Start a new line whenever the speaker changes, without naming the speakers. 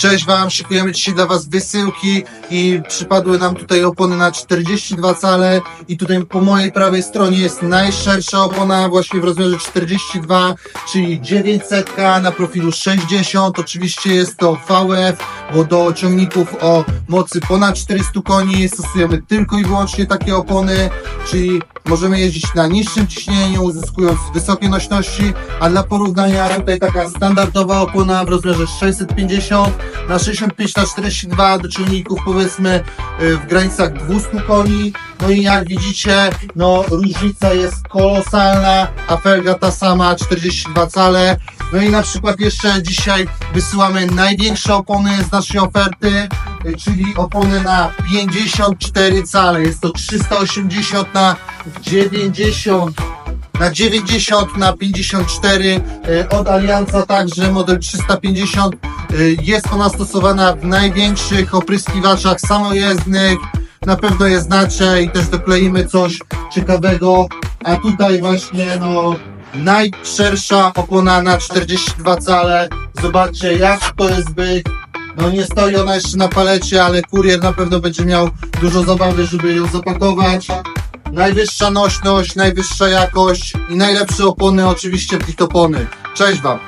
Cześć Wam, szykujemy dzisiaj dla Was wysyłki i przypadły nam tutaj opony na 42 cale i tutaj po mojej prawej stronie jest najszersza opona właśnie w rozmiarze 42, czyli 900 na profilu 60. Oczywiście jest to VF, bo do ciągników o mocy ponad 400 koni stosujemy tylko i wyłącznie takie opony, czyli możemy jeździć na niższym ciśnieniu, uzyskując wysokie nośności, a dla porównania tutaj taka standardowa opona w rozmiarze 650 na 65 na 42 do ciągników powiedzmy y, w granicach 200 koni. No i jak widzicie, no różnica jest kolosalna, a felga ta sama 42 cale. No i na przykład jeszcze dzisiaj wysyłamy największe opony z naszej oferty, y, czyli opony na 54 cale. Jest to 380 na 90 na 90, na 54 y, od Alianza także model 350 y, jest ona stosowana w największych opryskiwaczach samojezdnych na pewno je znacie i też dokleimy coś ciekawego a tutaj właśnie no najszersza opona na 42 cale zobaczcie jak to jest byk no nie stoi ona jeszcze na palecie, ale kurier na pewno będzie miał dużo zabawy, żeby ją zapakować. Najwyższa nośność, najwyższa jakość i najlepsze opony oczywiście w opony. Cześć Wam!